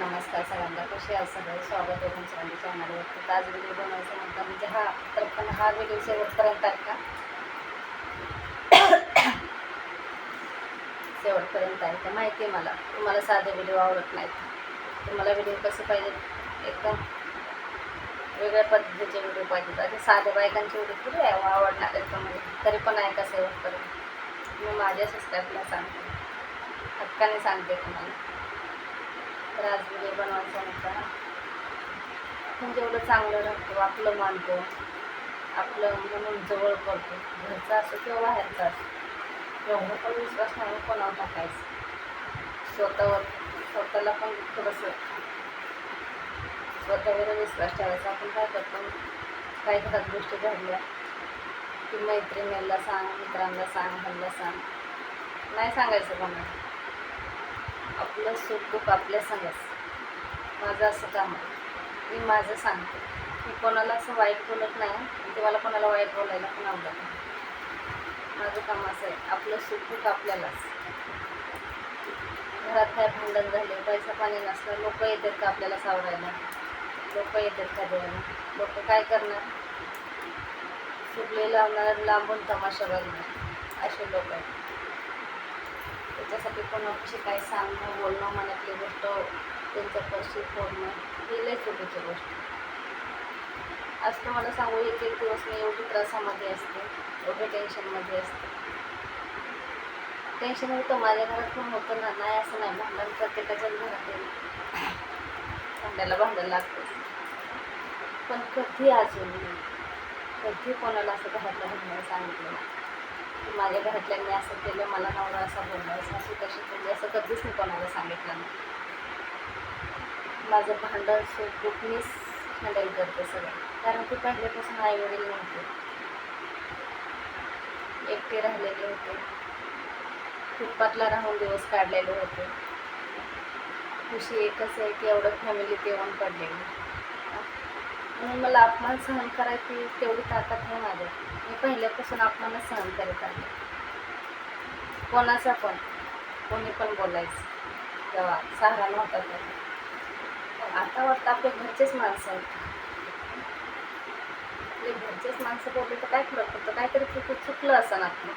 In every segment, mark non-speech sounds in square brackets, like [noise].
नमस्कार सगळ्यांना. कसे आहे सगळे? स्वागत आहे तुमचं माझ्या चॅनलवर आज व्हिडिओ बनवायचा म्हणता म्हणजे हा तर पण हा व्हिडिओ शेवटपर्यंत आहे का? [coughs] शेवटपर्यंत आहे का? माहिती आहे मला. तुम्हाला साधे व्हिडिओ आवडत नाहीत. तुम्हाला व्हिडिओ कसे पाहिजेत एकदम वेगळ्या पद्धतीचे व्हिडिओ पाहिजेत. असे साधे बायकांचे व्हिडिओ थोडी आहे आवडणार त्याच्यामध्ये म्हणजे? तरी पण आहे का शेवटपर्यंत? मी माझ्या सबस्क्राईबला सांगते. हक्काने सांगते तुम्हाला. त्रास आज बनवायचा होता आपण जेवढं चांगलं राहतो आपलं मानतो आपलं म्हणून जवळ करतो घरचा असो किंवा बाहेरचा असो एवढं पण विश्वास नाही कोणावर टाकायचं. स्वतःवर स्वतःला पण थोडंसं स्वतःवर विश्वास ठेवायचा. आपण काय करतो? काही घरात गोष्टी घडल्या की मैत्रिणीला सांग मित्रांना सांग ह्यांना सांग. नाही सांगायचं कोणाला. आपलं सुख दुःख आपल्या सांगायचं माझं असं काम आहे. मी माझं सांगते. मी कोणाला असं वाईट बोलत नाही ते मला कोणाला वाईट बोलायला पण आवडत नाही. माझं काम असं आहे. आपलं सुख दुःख आपल्यालाच. घरात काय भांडण झाले पैसा पाणी नसलं लोक येतात का आपल्याला सावरायला? लोक येतात का द्यायला लोक काय करणार? सुटले लावणार लांबून तमाशा बघणार. असे लोक आहेत. त्याच्यासाठी कोणाशी काय सांगणं बोलणं मनातली गोष्ट त्यांच्या पैसे फोडणं ही लय चुकीची गोष्ट. आज तुम्हाला सांगू एक एक दिवस मी एवढी त्रासामध्ये असते एवढ्या टेन्शनमध्ये असते. टेन्शन होतं माझ्या घरात पण होतं ना नाही असं नाही भांडण प्रत्येकाच्याच घरात येईल. भांड्याला भांडण लागतं. पण कधी अजून कधी कोणाला असं घरातलं भांडण सांगितलं नाही. माझ्या घरातल्यांनी असं केलं मला नवरा असा बोलला सासू कशी बोलली असं कधीच मी कोणाला सांगितलं नाही. माझं भांडण सुख दुःख मीच हँडल करते सगळं. कारण की पहिल्यापासून आई वडील नव्हते. एकटे राहिलेले होते. फुटपाथला राहून दिवस काढलेले होते. खुशी एकच आहे की एवढं फॅमिली येऊन पडलेली आणि मला अपमान सहन करायची तेवढी ताकद नाही माझ्या. मी पहिल्यापासून अपमानच सहन करत आहे. कोणाचा पण कोणी पण बोलायचं. तेव्हा सहारा नव्हता तेव्हा आता वाटतं आपल्या घरचेच माणसं आहेत. आपले घरचेच माणसं बोलले तर काय फरक पडतं? काहीतरी चुक चुकलं असं आपलं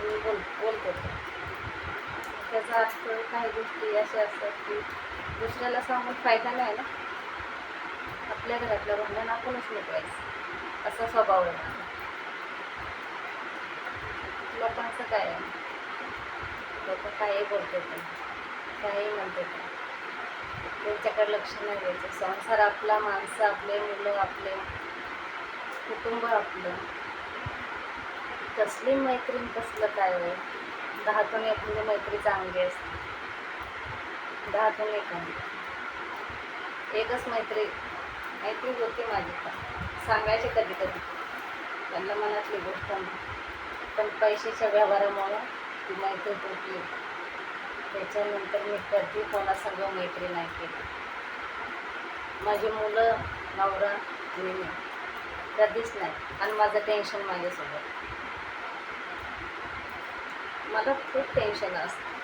मी बोल बोलतो त्याचा अर्थ काही गोष्टी अशा असतात की दुसऱ्याला सांगून फायदा नाही ना? आपल्या घरातलं भांडण आपणच मिटवायचं. असा स्वभाव आहे. लोकांचं काय आहे? लोक काही बोलते पण काही म्हणते पण त्यांच्याकडे लक्ष नाही द्यायचं. संसार आपला माणसं आपले मुलं आपले कुटुंब आपलं. कसली मैत्रीण कसलं काय होय दहातून एखादी म्हणजे मैत्री चांगली असते. दहातून एक एकच मैत्री मैत्री होती माझी. सांगायचे कधी कधी. त्यांना मनातली गोष्ट पण पैशाच्या व्यवहारामुळं ती मैत्री तुटली त्याच्यानंतर मी कधी कोणासंग मैत्री नाही केली. माझी मुलं नवरा मी कधीच नाही. आणि माझं टेन्शन माझ्यासोबत. मला खूप टेन्शन असतं.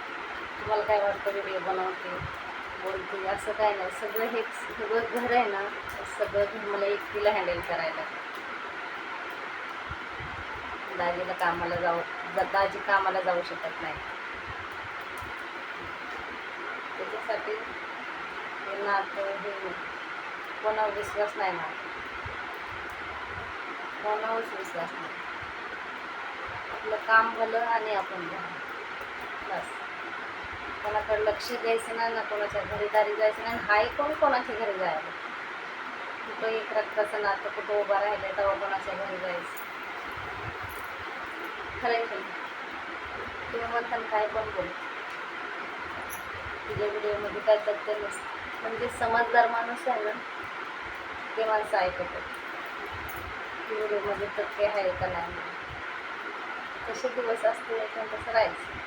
तुम्हाला काय वाटतं व्हिडिओ बनवते? बोलते असं काय नाही. सगळं हे सगळं घर आहे ना सगळं मला एकटीला हँडल करायला. दाजीला कामाला जाऊ दाजी कामाला जाऊ शकत नाही. त्याच्यासाठी हे नातं हे कोणावर विश्वास नाही ना. कोणावरच विश्वास नाही. आपलं काम भलं आणि आपण बस. कोणाकडे लक्ष द्यायचं नाही ना कोणाच्या घरी दारी जायचं नाही हाय कोण कोणाच्या घरी जायला? कुठं एक रक्ताचं नातं कुठं उभं राहिलं तेव्हा कोणाच्या घरी जायचं? खरं आहे की तुम्ही म्हणता काय पण बोल. तुझ्या व्हिडिओमध्ये काय तथ्य नसतं. म्हणजे समजदार माणूस आहे ना ते माणसं ऐकतात. व्हिडिओमध्ये तथ्य आहे का नाही? तसे दिवस असतील पण तसं राहायचं.